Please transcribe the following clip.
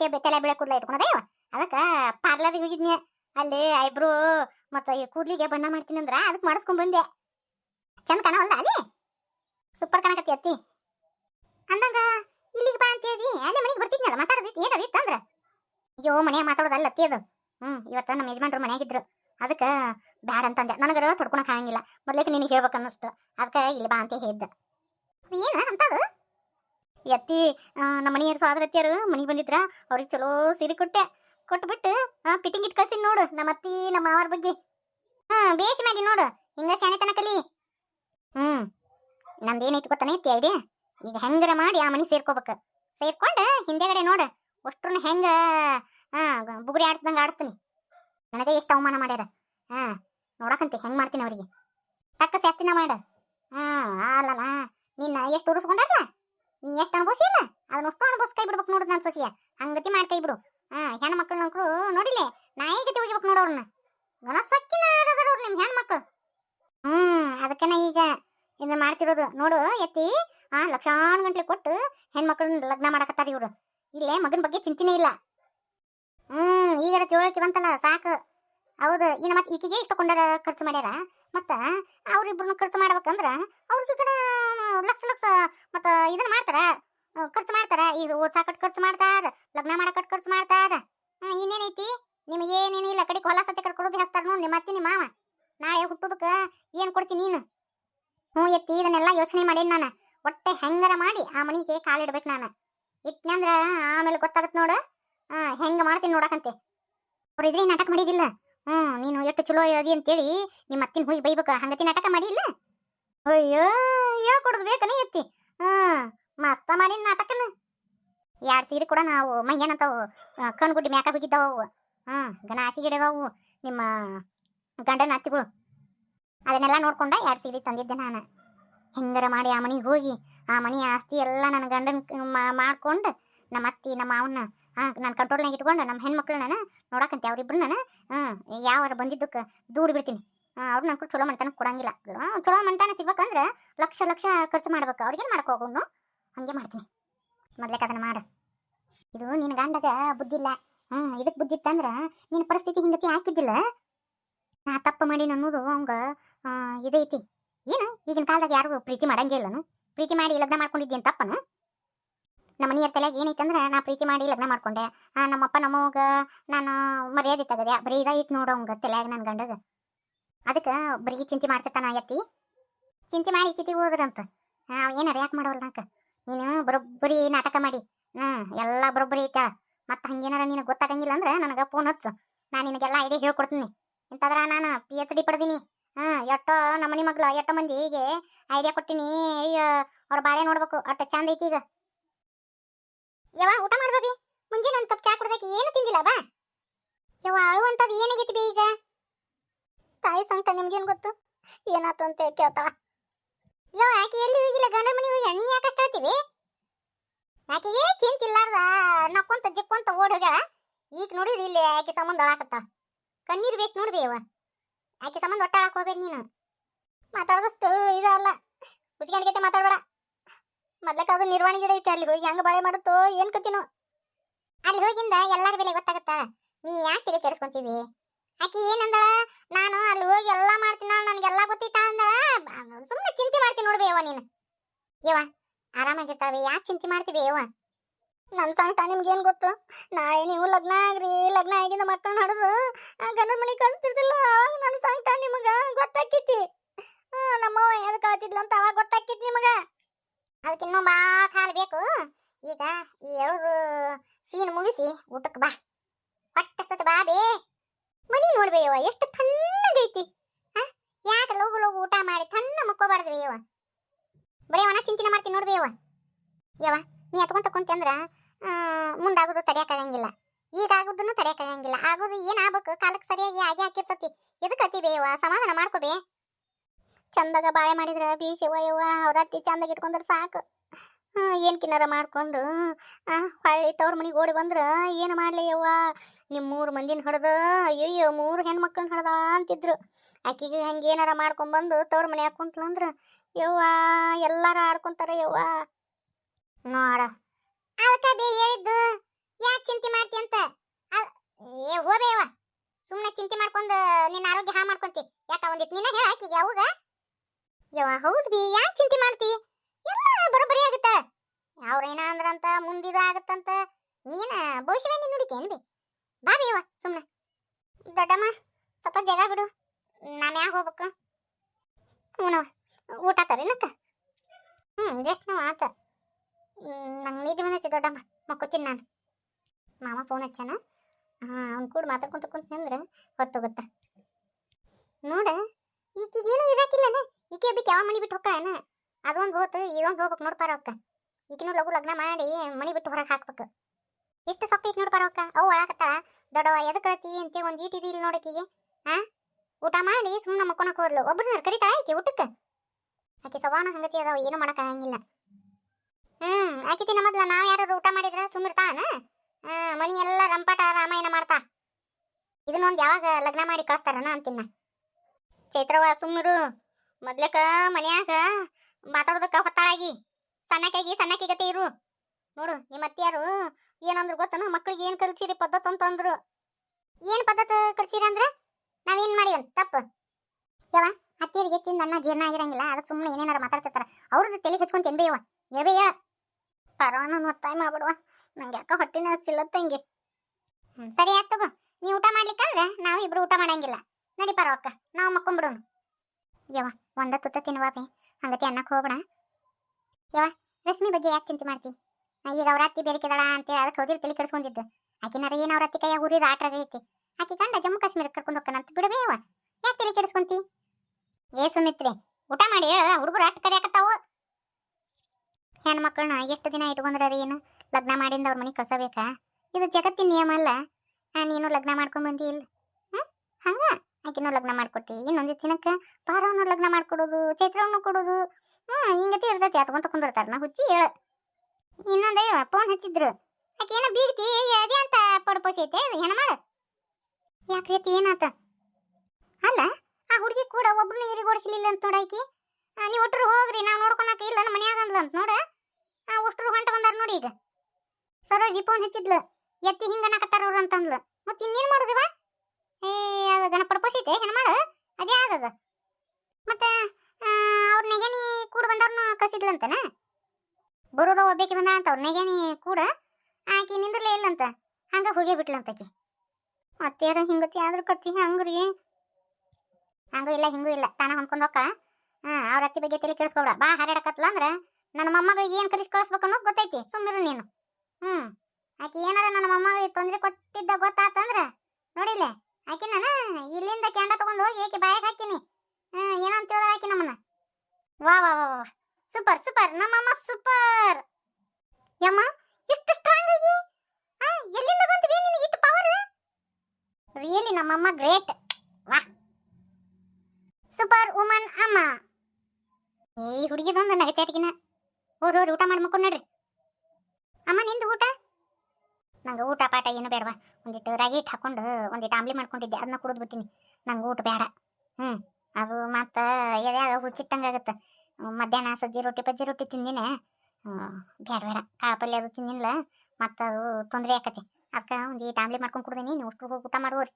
ಅಂತೀಯ ಬೆತ್ತಲೆ ಬೆಳೆ ಕೂದಲ ಇಟ್ಕೊಳದೇವ ಅದಕ್ಕ ಪಾರ್ಲರ್ಗೆ ಹೋಗಿದ್ನಿ. ಅಲ್ಲಿ ಐಬ್ರೋ ಮತ್ತ ಈ ಕೂದ್ಲಿಗೆ ಬಣ್ಣ ಮಾಡ್ತೀನಿ ಅಂದ್ರ ಅದಕ್ಕೆ ಮಾಡಿಸ್ಕೊಂಡು ಬಂದೆ. ಚಂದ ಕಾಣ ಅಲ್ಲ ಅಲ್ಲಿ? ಸೂಪರ್ ಕಾಣಕತ್ತಿ ಅತ್ತಿ. ಅಂದಂಗ, ಇಲ್ಲಿಗೆ ಬಾ ಅಂತ ಹೇಳಿ ಅಲ್ಲಿ ಮನೆಗೆ ಬರ್ತಿದ್ನಲ್ಲ ಮಾತಾಡೋದಿತ್ತು ಏನದಿತ್ತು ಅಂದ್ರ? ಅಯ್ಯೋ, ಮನ್ಯಾಗ ಮಾತಾಡೋದಲ್ಲ ಅತ್ತಿ ಅದು. ಹ್ಮ್, ಇವತ್ತ ನಮ್ಮ ಯಜಮಾನ್ರು ಮನೆಯಾಗಿದ್ರು. ಅದಕ್ಕ ಬ್ಯಾಡ ಅಂತಂದೆ ನನಗರ ತೊಡ್ಕೊಳಕ್ ಆಗಂಗಿಲ್ಲ. ಮೊದ್ಲೇಕ ನಿನಗೆ ಹೇಳ್ಬೇಕು ಅನ್ನಿಸ್ತು. ಅದಕ್ಕೆ ಇಲ್ಲಿ ಬಾ ಅಂತ ಹೇಳಿದ್ದ. ಏನ ಅಂತದು? ಎತ್ತಿ ನಮ್ಮ ಮನೆಯವ್ರ ಸೋದರತ್ತಿಯರು ಮನೆಗೆ ಬಂದಿದ್ರ, ಅವ್ರಿಗೆ ಚಲೋ ಸೀರೆ ಕೊಟ್ಟೆ. ಕೊಟ್ಬಿಟ್ಟು ಫಿಟ್ಟಿಂಗ್ ಇಟ್ಟು ಕಳ್ಸಿನಿ ನೋಡು, ನಮ್ಮ ಅತ್ತಿ, ನಮ್ಮ ಮಾವರ ಬಗ್ಗೆ. ಹಾ ಬೇಸಿ ಮಾಡಿ ನೋಡು, ಹಿಂಗ ಶಾಣೆತನ ಕಲಿ. ನಂದು ನಂದೇನೈತಿ ಗೊತ್ತಾನೆ ಐತಿ ಐಡಿಯಾ? ಈಗ ಹೆಂಗರ ಮಾಡಿ ಆ ಮನೆ ಸೇರ್ಕೋಬೇಕು. ಸೇರ್ಕೊಂಡು ಹಿಂದೆಗಡೆ ನೋಡು ಅಷ್ಟ್ರನ್ನ ಹೆಂಗೆ ಹಾಂ ಬುಗುರಿ ಆಡಿಸ್ದಂಗೆ ಆಡಿಸ್ತೀನಿ. ನನಗೆ ಎಷ್ಟು ಅವಮಾನ ಮಾಡ್ಯಾರ. ಹಾಂ, ನೋಡಕಂತೆ ಹೆಂಗೆ ಮಾಡ್ತೀನಿ ಅವರಿಗೆ. ತಕ್ಕ ಶಾಸ್ತಿನ ಮಾಡ. ಹಾ, ಅಲ್ಲಲ್ಲ, ನಿನ್ನ ಎಷ್ಟು ಉಡಿಸ್ಕೊಂಡಾರಲ್ಲ ನೀ ಎಷ್ಟು ಅನುಭವಿಸಿಲ್ಲ ಅದನ್ನ ಅಷ್ಟು ಅನುಭವಿಸ್ ಕೈ ಬಿಡ್ಬೇಕು ನೋಡುದು ನಾನು ಸೊಸಿಯ ಹಂಗತಿ ಮಾಡಿ ಕೈ ಬಿಡು. ಹಾ ಹೆಣ್ಣು ಮಕ್ಳು ನಕ್ರು ನೋಡಿಲೆ, ನಾಯಿ ಗತಿ ಹೋಗಿಬೇಕು ನೋಡು ಅವ್ರನ್ನ. ಗಣ ಸೊಕ್ಕಿನ ಆಡೋದ್ರ ಅವ್ರು ನಿಮ್ಮ ಹೆಣ್ಣು ಮಕ್ಳು ಹ್ಮ್, ಅದಕ್ಕನ ಈಗ ಇದನ್ನ ಮಾಡ್ತಿರೋದು. ನೋಡು ಎತ್ತಿ ಆ, ಲಕ್ಷಾನು ಗಂಟ್ಲೆ ಕೊಟ್ಟು ಹೆಣ್ಮಕ್ಳನ್ನ ಲಗ್ನ ಮಾಡಕತ್ತಾರ ಇವರು. ಇಲ್ಲೇ ಮಗನ ಬಗ್ಗೆ ಚಿಂತೆನೇ ಇಲ್ಲ. ಹ್ಮ್ ಈಗ ತಿಳುವಳಿಕೆ ಬಂತಲ್ಲ, ಸಾಕು. ಹೌದು ಇನ್ನು ಮತ್ತೆ ಈಕೆಗೆ ಇಷ್ಟ ಕೊಂಡರ ಖರ್ಚು ಮಾಡ್ಯಾರ. ಮತ್ತ ಅವ್ರಿಬ್ರನ್ನ ಖರ್ಚು ಮಾಡ್ಬೇಕಂದ್ರ ಅವ್ರಿಗೆ ಕಡೆ ಲಕ್ಷ ಲಕ್ಷ ಮತ್ತ ಇದನ್ನ ಮಾಡ್ತಾರ? ಖರ್ಚು ಮಾಡ್ತಾರ? ಇದು ಓದ್ಸಾಕಟ್ ಖರ್ಚು ಮಾಡ್ತಾರ, ಲಗ್ನ ಮಾಡಕಟ್ ಖರ್ಚು ಮಾಡ್ತಾರ. ಇನ್ನೇನೈತಿ? ನಿಮಗೆ ಏನೇನಿಲ್ಲ ಕಡೆಗೆ ಹೊಲ ಸತ್ಯ ಕರ್ಕೊಡೋದು ಹಚ್ತಾರ ನೋಡಿ ನಿಮ್ಮ ಅತ್ತಿ ನಿಮ್ಮ ಮಾವ. ನಾಳೆ ಹುಟ್ಟೋದಕ್ಕೆ ಏನು ಕೊಡ್ತೀನಿ ನೀನು? ಹ್ಞೂ ಎತ್ತಿ, ಇದನ್ನೆಲ್ಲ ಯೋಚನೆ ಮಾಡೇನಿ ನಾನು? ಒಟ್ಟೆ ಹೆಂಗಾರ ಮಾಡಿ ಆ ಮನಿಗೆ ಕಾಲಿಡ್ಬೇಕು ನಾನು? ಇಟ್ನಂದ್ರ ಆಮೇಲೆ ಗೊತ್ತಾಗತ್ತೆ ನೋಡು. ಆ ಹೆಂಗ ಮಾಡ್ತೀನಿ ನೋಡಕಂತೆ. ಅವ್ರ ಇದ್ರೆ ನಾಟಕ ಮಾಡಿದಿಲ್ಲ. ಹ್ಞೂ ನೀನು ಎಷ್ಟು ಚಲೋ ಅದಿ ಅಂತೇಳಿ ನಿಮ್ಮ ಅತ್ತಿನ ಹೋಗಿ ಬೈಬೇಕು. ಹಂಗತಿ ನಾಟಕ ಮಾಡಿಲ್ಲ? ಅಯ್ಯೋ ಹೇಳ್ಕೊಡೋದು ಬೇಕನೇ ಎತ್ತಿ? ಹ್ಮ್, ಮಸ್ತ ಮಾಡಿನ ನಾಟಕನ. ಎರಡು ಸೀರೆ ಕೂಡ ನಾವು ಮೈಯನಂತವು ಕಣ್ಗುಡ್ಡಿ ಮ್ಯಾಕ ಬಿದ್ದಿದ್ದಾವ ಅವು. ಹ್ಮ್ ಗನಾಸಿ ಗಿಡದವು ನಿಮ್ಮ ಗಂಡನ ಅತ್ತಿಗಳು. ಅದನ್ನೆಲ್ಲ ನೋಡ್ಕೊಂಡ ಎರಡು ಸೀರೆ ತಂದಿದ್ದೆ ನಾನು. ಹೆಂಗರ ಮಾಡಿ ಆ ಮನೆಗೆ ಹೋಗಿ, ಆ ಮನೆ ಆಸ್ತಿ ಎಲ್ಲ ನನ್ನ ಗಂಡನ ಮಾಡ್ಕೊಂಡು ನಮ್ಮ ಅತ್ತಿ ನಮ್ಮ ಮಾವನ್ನ ಹಾ ನಾನು ಕಂಟ್ರೋಲ್ನಾಗ ಇಟ್ಕೊಂಡು ನಮ್ಮ ಹೆಣ್ಮಕ್ಳನ್ನ ನೋಡಕಂತೆ ನಾನು ಹ್ಮ್, ಯಾವಾರ ಬಂದಿದ್ದಕ್ಕೆ ದೂಡಿ ಬಿಡ್ತೀನಿ. ಅವ್ರು ನಂಗೆ ಚಲೋ ಮಣ್ತನ ಕೊಡಂಗಿಲ್ಲ. ಚಲೋ ಮಣ್ತನ ಸಿಗ್ಬೇಕಂದ್ರೆ ಲಕ್ಷ ಲಕ್ಷ ಖರ್ಚು ಮಾಡ್ಬೇಕು. ಅವ್ರಿಗೇನು ಮಾಡಕ್ಕೆ ಹೋಗೋನು ಹಂಗೆ ಮಾಡ್ತೀನಿ. ಮೊದ್ಲೇಕ ಅದನ್ನ ಮಾಡು. ಇದು ನಿನ್ನ ಗಂಡಗ ಬುದ್ಧಿಲ್ಲ ಹ್ಮ್ ಇದಕ್ಕೆ ಬುದ್ಧಿ ಇತ್ತಂದ್ರೆ ನಿನ್ನ ಪರಿಸ್ಥಿತಿ ಹಿಂಗತಿ ಹಾಕಿದ್ದಿಲ್ಲ. ನಾ ತಪ್ಪು ಮಾಡಿ ಅನ್ನೋದು ಅವಂಗ ಇದೈತಿ. ಏನು? ಈಗಿನ ಕಾಲದಾಗ ಯಾರು ಪ್ರೀತಿ ಮಾಡಂಗೇ ಇಲ್ಲನು ಪ್ರೀತಿ ಮಾಡಿ ಲಗ್ನ ಮಾಡ್ಕೊಂಡಿದ್ದೀನಿ ತಪ್ಪನು. ನಮ್ಮ ಮನೆಯವ್ರ ತಲೆಗೆ ಏನೈತಂದ್ರೆ ನಾ ಪ್ರೀತಿ ಮಾಡಿ ಲಗ್ನ ಮಾಡ್ಕೊಂಡೆ. ನಮ್ಮಪ್ಪ ನಮ್ಮವಾಗ ನಾನು ಮರ್ಯಾದೆ ತೆಗದೆ, ಬರೀ ಇದೈತಿ ನೋಡು ಅವಂಗ ತಲೆಯಾಗ ನನ್ನ ಗಂಡಗ. ಅದಕ್ಕೆ ಬರೀ ಚಿಂತೆ ಮಾಡ್ತಿರ್ತಾನ ಎತ್ತಿ. ಚಿಂತೆ ಮಾಡಿ ಚಿತಿ ಹೋದ್ರಂತ ಅವ ಏನಾರ ಯಾಕೆ ಮಾಡೋಲ್ಲ ನಂಕ ನೀನು ಬರೋಬ್ಬರಿ ನಾಟಕ ಮಾಡಿ. ಹ್ಮ್ ಎಲ್ಲ ಬರೋಬ್ಬರಿ ಐತಾಳ ಮತ್ತೆ ಹಂಗೇನಾರ ನಿನಗೆ ಗೊತ್ತಾಗಂಗಿಲ್ಲ ಅಂದ್ರೆ ನನಗೆ ಫೋನ್ ಹಚ್ಚು. ನಾನು ನಿನಗೆಲ್ಲ ಐಡಿಯಾ ಹೇಳ್ಕೊಡ್ತೀನಿ. ಇಂಥದ್ರ ನಾನು ಪಿ ಎಚ್ ಡಿ ಪಡೆದೀನಿ. ಹ್ಮ್ ಎಷ್ಟೋ ನಮ್ಮನಿ ಮಗ್ಳು ಎಷ್ಟೋ ಮಂದಿ ಹೀಗೆ ಐಡಿಯಾ ಕೊಟ್ಟಿನಿ. ಅಯ್ಯೋ, ಅವ್ರ ಬಾಳೆ ನೋಡ್ಬೇಕು. ಅಟ್ಟ ಚಂದ ಐತಿ ಈಗ. ಯವ್ವ, ಊಟ ಮಾಡ್ಬೇಬಿ ಮುಂಜಾನೆ ಒಂದು ಕಪ್ ಚಾ ಕುಡ್ದಕ್ಕೆ ಏನು ತಿಂದಿಲ್ಲ ಬಾ. ಯವ್ವ ಅಳುವಂಥದ್ದು ಏನಾಗೈತಿ ಬಿ ಈಗ? ತಾಯಿ ಸಂಕಟ ನಿಮ್ಗೇನು ಗೊತ್ತು? ಏನಾತು ಅಂತ ಕೇಳ್ತಾಳ. ಯೋ, ಆಕೆ ಎಲ್ಲಿ ಹೋಗಿಲ್ಲ? ಗಂಡ ಮನೆ ಹೋಗಿ ನೀ ಯಾಕೆ ಅಷ್ಟು ಹೇಳ್ತೀವಿ ಏ ಚಿಂತಿಲ್ಲಾರ್ದ? ನಕ್ಕೊಂತ ಜಿಕ್ಕೊಂತ ಓಡ್ ಹೋಗ್ಯಾಳ. ಈಗ ನೋಡಿದ್ರಿ ಇಲ್ಲಿ ಆಕೆ ಸಂಬಂಧ ಒಳಾಕತ್ತಾಳ. ಕಣ್ಣೀರು ವೇಸ್ಟ್ ನೋಡ್ಬಿ ಅವ ಆಕೆ ಸಂಬಂಧ ಒಟ್ಟಾಳಕ್ ಹೋಗ್ಬೇಡಿ ನೀನು. ಮಾತಾಡೋದಷ್ಟು ಇದಲ್ಲ. ಉಚ್ಕೊಂಡಿಗೆ ಮಾತಾಡಬೇಡ. ಮೊದ್ಲಕ್ಕೆ ಅದು ನಿರ್ವಹಣೆ ಗಿಡ ಐತೆ ಅಲ್ಲಿ ಹೋಗಿ ಹೆಂಗ ಬಾಳೆ ಮಾಡುತ್ತೋ, ಏನ್ ಕತ್ತಿನೋ. ಅಲ್ಲಿ ಹೋಗಿಂದ ಎಲ್ಲಾರ ಬೆಲೆ ಗೊತ್ತಾಗತ್ತಾಳ. ನೀ ಯಾಕೆ ತಲೆ ಕೆಡಿಸ್ಕೊಂತೀವಿ? ಆಕಿ ಏನಂದಳ? ನಾನು ಅಲ್ಲಿ ಹೋಗಿ ಎಲ್ಲಾ ಮಾಡ್ತೀನಿ ನನಗೆಲ್ಲ ಗೊತ್ತಿತ್ತ ಅಂದಳ. ಸುಮ್ಮನೆ ಚಿಂತೆ ಮಾಡ್ತೀನಿ ನೋಡ್ಬಿ ಯವ್ವ ನೀನು. ಯವ್ವ ಆರಾಮಾಗಿರ್ತಾವೆ ಯಾಕೆ ಚಿಂತೆ ಮಾಡ್ತೀವಿ ಯವ್ವ? ನನ್ನ ಸಂಕಟ ನಿಮ್ಗೇನು ಗೊತ್ತು? ನಾಳೆ ನೀವು ಲಗ್ನ ಆಗ್ರಿ, ಲಗ್ನ ಆಗಿಂದ ಮಕ್ಕಳನ್ನ ಹಡದು ಗಂಡನ ಮನೆ ಕಳಿಸ್ತಿರ್ತಿಲ್ಲ, ಅವಾಗ ನನ್ನ ಸಂಕಟ ನಿಮಗೆ ಗೊತ್ತಾಕೈತಿ. ನಮ್ಮವ್ವ ಎದಕ್ಕೆ ಅಂತ ಅವಾಗ ಗೊತ್ತಾಕೈತಿ ನಿಮಗೆ. ಅದಕ್ಕೆ ಇನ್ನೂ ಬಾ, ಕಾಲ ಬೇಕು. ಈಗ ಈ ಎಳುದು ಸೀನ್ ಮುಗಿಸಿ ಊಟಕ್ಕೆ ಬಾ. ಹೊಟ್ಟೆ ಬಾ ಬೇ. ಮನಿ ನೋಡ್ಬೇಯವ್ವ, ಎಷ್ಟು ತಣ್ಣಗೈತಿ ಯಾಕೆ ಲೋಗು ಲೋಗು ಊಟ ಮಾಡಿ ತಣ್ಣ ಮಕ್ಕೋಬಾರ್ದು ಬೇಯವ್ವ ಬರೀ ಅವನ ಚಿಂತನೆ ಮಾಡ್ತೀನಿ ನೋಡ್ಬೇಯವ್ವ ಯವ್ವ. ನೀ ಅತ್ಕೊಂತ ಕುಂತಿ ಅಂದ್ರ ಮುಂದಾಗೋದು ತಡಿಯಕ್ಕಾಗಂಗಿಲ್ಲ ಈಗ ಆಗೋದನ್ನು ತಡಿಯಕ್ಕಾಗಂಗಿಲ್ಲ ಆಗೋದು ಏನಾಗ್ಬೇಕು ಕಾಲಕ್ಕೆ ಸರಿಯಾಗಿ ಆಗಿ ಹಾಕಿರ್ತತಿ. ಎದಕ್ಕೆ ಅತಿ ಬೇಯವ್ವ ಸಮಾಧಾನ ಮಾಡ್ಕೋಬೇ ಚಂದಾಗ ಬಾಳೆ ಮಾಡಿದ್ರ ಬೀಸವ್ವ ಯವ್ವ. ಅವ್ರ ಅತ್ತಿ ಚಂದಾಗ ಇಟ್ಕೊಂಡ್ರ ಸಾಕು. ಏನ್ ಕಿನ್ನಾರ ಮಾಡ್ಕೊಂಡು ಹೊಳ್ಳಿ ತವ್ರ ಮನೆಗೆ ಓಡಿ ಬಂದ್ರ ಏನು ಮಾಡಲಿ ಯವ್ವ? ನಿಮ್ಮ ಮೂರು ಮಂದಿನ ಹಿಡ್ದ, ಅಯ್ಯಯ್ಯೋ, ಮೂರು ಹೆಣ್ಮಕ್ಳನ್ನ ಹೊಡೆದ ಅಂತಿದ್ರು. ಆಕಿಗೆ ಹಂಗೆ ಏನಾರ ಮಾಡ್ಕೊಂಡ್ ಬಂದು ತವ್ರ ಮನೆ ಕುಂತ್ಲು ಅಂದ್ರ, ಯವ್ವ, ಎಲ್ಲಾರ ಆಡ್ಕೊಂತಾರ ಯವ್ವ. ನೋಡ. ಅದಕ್ಕೆ ಬಿ ಹೇಳಿದ್ದು, ಯಾಕೆ ಚಿಂತೆ ಮಾಡ್ತಿ ಅಂತ? ಏ ಹೋಬೇವ ಸುಮ್ಮನೆ ಚಿಂತೆ ಮಾಡ್ಕೊಂಡು, ನಿನ್ನ ಆರೋಗ್ಯ ಹಾಳು ಮಾಡ್ಕೊಂತಿ. ಯಾಕ ಒಂದಿಟ್ಟು ನಿನ್ನ ಹೇಳ ಆಕಿಗೆ ಅವಾಗ. ಯವ್ವ, ಹೌದು ಬಿ, ಯಾಕೆ ಚಿಂತೆ ಮಾಡ್ತಿ? ಎಲ್ಲ ಬರೋಬ್ಬರಿ ಆಗುತ್ತ. ಅವ್ರೇನ ಅಂದ್ರಂತ, ಮುಂದಿದ ಆಗತ್ತಂತ, ನೀನ ಭವಿಷ್ಯವಾಣಿ ನುಡಿತೇನ್ ಬಿ? ಬಾ ಬಿ ಯವ್ವ ಸುಮ್ಮನೆ ದೊಡ್ಡಮ್ಮ, ಸ್ವಲ್ಪ ಜಾಗ ಬಿಡು. ನಾನು ಯಾಕೆ ಹೋಗ್ಬೇಕು. ಹ್ಞೂ ಊಟ ತರೇನಕ್ಕ ಹ್ಞೂ, ಜಸ್ಟ್ ನಾವು ಆತ. ನಂಗೆ ನಿದ್ದೆ ಬಂದೈತಿ ದೊಡ್ಡಮ್ಮ. ಮಕ್ಕೋತೀನಿ ನಾನು. ಮಾಮ ಫೋನ್ ಹಚ್ಚಾನ. ಹಾಂ, ಅವ್ನು ಕೂಡ ಮಾತಾಡ್ಕೊಂತ ಕುಂತ ಅಂದ್ರೆ ಹೊತ್ತೋಗುತ್ತ ನೋಡ, ಈಕಿಗೇನು ಇರಾಕಿಲ್ಲನ? ಈಕೆ ಒಬ್ಬಕ್ಕೆ ಯಾವ ಮನಿ ಬಿಟ್ಟು ಹೋಗ್ತಾನ ಅದೊಂದು ಹೋತು, ಇದೊಂದು ಹೋಗ್ಬೇಕು ನೋಡ್ಪಾರ ಅಕ್ಕ ಈಕಿನೂ ಲಘು ಲಗ್ನ ಮಾಡಿ ಮನಿ ಬಿಟ್ಟು ಹೊರಗೆ ಹಾಕ್ಬೇಕು. ಎಷ್ಟು ಸೊಕ್ಕ ಐತಿ ನೋಡ್ಪಾರ ಅಕ್ಕ ಅವು ಒಳಕತ್ತಾಳ. ದೊಡ್ಡವ ಎದಕ್ಕೆ ಕಳ್ತಿ ಅಂತ ಒಂದು ಈಟಿದಿ ಇಲ್ಲಿ ನೋಡಕ್ಕಿಗೆ ಆ? ಊಟ ಮಾಡಿ ಸುಮ್ಮನೆ ಮಕ್ಕೊಳಕ್ ಹೋದ್ಲು ಒಬ್ಬರನ್ನ ಕರಿತಾಳ ಆಕೆ ಊಟಕ್ಕೆ? ಆಕೆ ಸವಾನ ಹಂಗತಿ ಅದಾವ. ಏನು ಮಾಡಕ್ಕ ಆಗಂಗಿಲ್ಲ. ಹ್ಮ್, ಆಕಿ ತಿನ್ನ ಮೊದ್ಲ ನಾವ್ ಯಾರು ಊಟ ಮಾಡಿದ್ರ ಸುಮ್ಮಿರ್ತಾನ ಮನಿ ಎಲ್ಲ ರಂಪಾಟ ರಾಮಾಯಣ ಮಾಡ್ತಾ. ಇದನ್ನೊಂದ್ ಯಾವಾಗ ಲಗ್ನ ಮಾಡಿ ಕಳಿಸ್ತಾರನ ಅಂತಿನ್ನ. ಚೈತ್ರವ ಸುಮ್ಮಿರು ಮೊದ್ಲಕ ಮನ್ಯಾಗ ಮಾತಾಡೋದಕ್ಕ ಹೊತ್ತಾಳಾಗಿ. ಸಣ್ಣಕ್ಕಾಗಿ ಸಣ್ಣಕ್ಕಿ ಗತಿ ಇರು. ನೋಡು, ನಿಮ್ಮ ಅತ್ತಿಯಾರು ಏನಂದ್ರು ಗೊತ್ತನ? ಮಕ್ಕಳಿಗೆ ಏನ್ ಕಲಸಿರಿ ಪದ್ಧತಿ ಅಂತಂದ್ರು ಏನ್ ಪದ್ಧತಿ ಕಲ್ಸಿರಿ ಅಂದ್ರ? ನಾವೇನ್ ಮಾಡಿವಂತ ತಪ್ಪು. ಯವ ಅತ್ತಿಯರಿಗೆ ತಿಂದ ಅಣ್ಣ ಜೀರ್ಣ ಆಗಿರಂಗಿಲ್ಲ. ಅದಕ್ಕೆ ಸುಮ್ಮನೆ ಏನೇನಾರ ಮಾತಾಡ್ತಿರ್ತಾರ. ಅವ್ರದ್ದು ತಲೆ ಹಚ್ಕೊಂತ ಯವ ಎಬೇ ಹೇಳ. ಪರವಾನ ಒತ್ತಾಯ ಮಾಡ್ಬಿಡುವ ನಂಗೆ ಯಾಕ ಹೊಟ್ಟಿನ ಹಸ್ತಿಲ್ಲ ತಂಗಿ ಸರಿ, ಆಯ್ತು ತಗೋ. ನೀ ಊಟ ಮಾಡ್ಲಿಕ್ಕಂದ್ರೆ ನಾವು ಇಬ್ರು ಊಟ ಮಾಡಂಗಿಲ್ಲ. ನಡಿ ಪರವಕ್ಕ ನಾವು ಮಕ್ಕೊಂಬಿಡೋಣ. ಯವ ಒಂದ ತುತ್ತ ತಿನ್ನುವಾಪಿ ಹಂಗತಿ ಅನ್ನಕ್ಕೆ ಹೋಗ್ಬೇಡ. ಯವ ರಶ್ಮಿ ಬಗ್ಗೆ ಯಾಕೆ ಚಿಂತೆ ಮಾಡ್ತಿ? ಈಗ ಅವ್ರ ಅತ್ತಿ ಕೆದಾಳ ಅಂತೇಳಿ ಅದಕ್ಕೆ ಹೋದಿಲ್ ತಲೆ ಕೆಡಿಸ್ಕೊಂಡಿದ್ದು. ಆಕಿನಾರ ಏನು ಅವ್ರ ಅತ್ತಿ ಕೈಯಾಗ ಉರಿದ ಆಟ್ರಾಗ ಐತಿ? ಆಕಿ ಕಂಡ ಜಮ್ಮು ಕಾಶ್ಮೀರಕ್ಕೆ ಕರ್ಕೊಂಡು ಹೋಗ್ಕನಂತ ಬಿಡಬೇವ ಯಾಕೆ ತಲೆ ಕೆಡಿಸ್ಕೊಂತಿ? ಏ ಸುಮಿತ್ರಿ, ಊಟ ಮಾಡಿ ಹೇಳ, ಹುಡುಗರು ಅಟ್ ಕರಿಯಾಕತ್ತಾವು. ಹೆಣ್ಮಕ್ಳನ್ನ ಎಷ್ಟು ದಿನ ಇಟ್ಕೊಂಡ್ರ ಏನು? ಲಗ್ನ ಮಾಡಿಂದ ಅವ್ರ ಮನೆಗೆ ಕಳ್ಸಬೇಕಾ? ಇದು ಜಗತ್ತಿನ ನಿಯಮ ಅಲ್ಲ. ನೀನು ಲಗ್ನ ಮಾಡ್ಕೊಂಡ್ ಬಂದಿ ಇಲ್ಲ? ಹ್ಮ್? ಹಂಗ? ಆಕಿನೂ ಲಗ್ನ ಮಾಡ್ಕೊಟ್ಟಿ ಇನ್ನೊಂದಿಷ್ಟು ದಿನಕ್ಕೆ ಪಾರವನ್ನು ಲಗ್ನ ಮಾಡ್ಕೊಡೋದು ಚೈತ್ರವನ್ನು ಕೊಡೋದು, ಹ್ಮ್, ಹಿಂಗತಿ ಇರ್ತೈತಿ ಅತ್ಕೊಂತ ಕುಂದಿರ್ತಾರ ನಾ ಹುಚ್ಚಿ ಹೇಳ. ಇನ್ನೊಂದೇ ಫೋನ್ ಹಚ್ಚಿದ್ರು. ಆಕೆ, ಏನೋ ಬೀಗ್ತಿ ಅದೇ ಅಂತ ಪಡ್ಪೋಸಿ ಐತೆ ಏನ ಮಾಡ. ಯಾಕೆ ರೀತಿ ಏನಾತ? ಅಲ್ಲ, ಆ ಹುಡುಗಿ ಕೂಡ ಒಬ್ರು ಇರಿಗೊಡಿಸ್ಲಿಲ್ಲ ಅಂತ ನೋಡ ಆಕಿ. ನೀ ಒಟ್ಟರು ಹೋಗ್ರಿ, ನಾವು ನೋಡ್ಕೊಳಕ ಇಲ್ಲ ನಮ್ಮ ಮನ್ಯಾಗ ಅಂದ್ಲ ಅಂತ ನೋಡ. ಒಷ್ಟರು ಹೊಂಟ ಬಂದಾರ ನೋಡಿ ಈಗ. ಸರೋಜಿ ಫೋನ್ ಹಚ್ಚಿದ್ಲು. ಎತ್ತಿ ಹಿಂಗ ನಾಕತ್ತಾರ ಅವ್ರು ಅಂತಂದ್ಲು. ಮತ್ತೆ ಇನ್ನೇನು ಮಾಡುದಿವ ಏ, ಅದು ಗಣ ಹೆಣ್ಣು ಹೆಣ ಮಾಡು? ಅದೇ ಆಗದ ಮತ್ತೆ ಅವ್ರ ನೆಗೆನಿ ಕೂಡ ಬಂದವ್ರನ್ನ ಕಳಿಸಿದ್ಲಂತನ? ಬರೋದ ಒಬ್ಬೇಕಿ ಬಂದಾಳ ಅಂತ ಅವ್ರ ನೆಗೆನಿ ಕೂಡ? ಆಕಿ ನಿಂದ್ರಲೇ ಇಲ್ಲಂತ? ಹಂಗ ಹೋಗೇ ಬಿಟ್ಲಂತ ಆಕಿ ಮತ್ತೇರ ಹಿಂಗತಿ ಆದ್ರ ಕತ್ತಿ, ಹಂಗ್ರಿ. ಹಂಗೂ ಇಲ್ಲ, ಹಿಂಗೂ ಇಲ್ಲ. ತಾನ ಹೊಂದ್ಕೊಂಡ್ ಹೋಗ್ಕ ಹಾ, ಅವ್ರ ಅತ್ತಿ ಬಗ್ಗೆ ತಲೆ ಕೆಡಿಸ್ಕೊಬೇಡ. ಬಾ ಹಾರಾಡಕತ್ಲ ಅಂದ್ರ ನನ್ನ ಮೊಮ್ಮಗಳಿಗೆ ಏನ್ ಕಲಿಸ್ ಕಳಿಸ್ಬೇಕು ಅನ್ನೋದು ಗೊತ್ತೈತಿ. ಸುಮ್ಮಿರು ನೀನು. ಹ್ಮ್. ಆಕಿ ಏನಾರ ನನ್ನ ಮೊಮ್ಮಗಳಿಗೆ ತೊಂದ್ರೆ ಕೊಟ್ಟಿದ್ದ ಗೊತ್ತಾತಂದ್ರ ನೋಡಿಲ್ಲ ಆಕಿ ನಾನು ಇಲ್ಲಿಂದ ಕ್ಯಾಂಡ ತಗೊಂಡು ಹೋಗಿ ಆಕಿ ಬಾಯಾಗ ಹಾಕಿನಿ ಹ್ಮ್ ಏನಂತ ಹೇಳ್ದ ಆಕಿ ನಮ್ಮನ್ನ ವಾ ವಾ ವಾ ವಾ ಸೂಪರ್ ಸೂಪರ್ ನಮ್ಮಮ್ಮ ಸೂಪರ್ ಯಮ್ಮ ಎಷ್ಟು ಸ್ಟ್ರಾಂಗ್ ಆಗಿ ಆ ಎಲ್ಲಿಂದ ಬಂತು ನಿನಗೆ ಇಷ್ಟು ಪವರ್ ರಿಯಲಿ ನಮ್ಮಮ್ಮ ಗ್ರೇಟ್ ವಾ ಸೂಪರ್ ವುಮನ್ ಅಮ್ಮ ಈ ಹುಡುಗಿದೊಂದು ನಗಚಾಟಿಗಿನ ಹೋರ್ ಹೋರ್ ಊಟ ಮಾಡಿ ಮಕ್ಕೊಂಡು ನೋಡ್ರಿ ಅಮ್ಮ ನಿಂದು ಊಟ ನಂಗೆ ಊಟ ಪಾಠ ಏನು ಬೇಡವಾ? ಒಂದಿಟ್ಟು ರಾಗಿ ಹಿಟ್ಟು ಹಾಕೊಂಡು ಒಂದಿಟ್ಟು ಆಮ್ಲಿ ಮಾಡ್ಕೊಂಡಿದ್ದೆ. ಅದನ್ನ ಕುಡಿದು ಬಿಟ್ಟಿನಿ. ನಂಗೆ ಊಟ ಬೇಡ. ಹ್ಞೂ ಅದು ಮತ್ತು ಎದ್ಯಾಗ ಹುಚ್ಚಿಟ್ಟಂಗೆ ಆಗುತ್ತೆ. ಮಧ್ಯಾಹ್ನ ಸಜ್ಜಿ ರೊಟ್ಟಿ ಪಜ್ಜಿ ರೊಟ್ಟಿ ತಿಂದಿನ. ಬೇಡ ಬೇಡ ಕಾಳು ಪಲ್ಯ ಅದು ತಿಂದಿಲ್ಲ ಮತ್ತು ಅದು ತೊಂದರೆ ಆಕತಿ. ಅದಕ್ಕೆ ಒಂದು ಆಮ್ಲಿ ಮಾಡ್ಕೊಂಡು ಕುಡ್ದೀನಿ. ನೀವು ಅಷ್ಟು ಹೋಗಿ ಊಟ ಮಾಡುವವ್ರಿ.